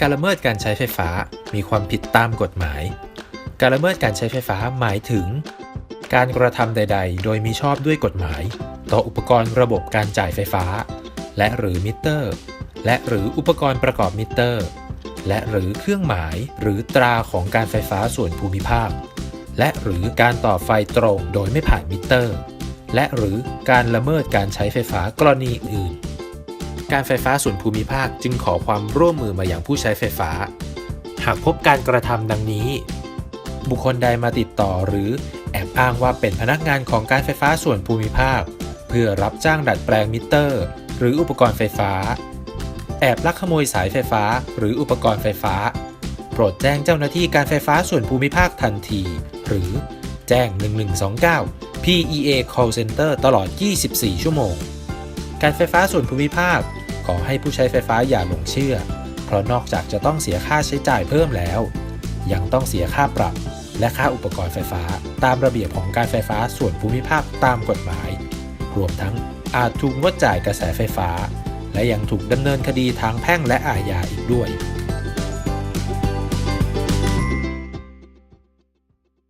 การละเมิดการใช้ไฟฟ้ามีความผิดตามกฎหมาย การละเมิดการใช้ไฟฟ้าหมายถึง การกระทำใด ๆ โดยมีชอบด้วยกฎหมาย ต่ออุปกรณ์ระบบการจ่ายไฟฟ้า และหรือมิเตอร์ และหรืออุปกรณ์ประกอบมิเตอร์ และหรือเครื่องหมายหรือตราของการไฟฟ้าส่วนภูมิภาค และหรือการต่อไฟตรงโดยไม่ผ่านมิเตอร์ และหรือการละเมิดการใช้ไฟฟ้ากรณีอื่น การไฟฟ้าส่วนภูมิภาคจึงขอความร่วมมือมาอย่างผู้ใช้ไฟฟ้า หากพบการกระทำดังนี้ บุคคลใดมาติดต่อหรือแอบอ้างว่าเป็นพนักงานของการไฟฟ้าส่วนภูมิภาค เพื่อรับจ้างดัดแปลงมิเตอร์ หรืออุปกรณ์ไฟฟ้า แอบลักขโมยสายไฟฟ้าหรืออุปกรณ์ไฟฟ้า โปรดแจ้งเจ้าหน้าที่การไฟฟ้าส่วนภูมิภาคทันที หรือแจ้ง 1129 PEA Call Center ตลอด 24 ชั่วโมง การไฟฟ้าส่วนภูมิภาค ขอให้ผู้ใช้ไฟฟ้าอย่าหลงเชื่อ เพราะนอกจากจะต้องเสียค่าใช้จ่ายเพิ่มแล้ว ยังต้องเสียค่าปรับ และค่าอุปกรณ์ไฟฟ้า ตามระเบียบของการไฟฟ้าส่วนภูมิภาคตามกฎหมาย รวมทั้งอาจถูกงดจ่ายกระแสไฟฟ้า และยังถูกดำเนินคดีทางแพ่งและอาญาอีกด้วย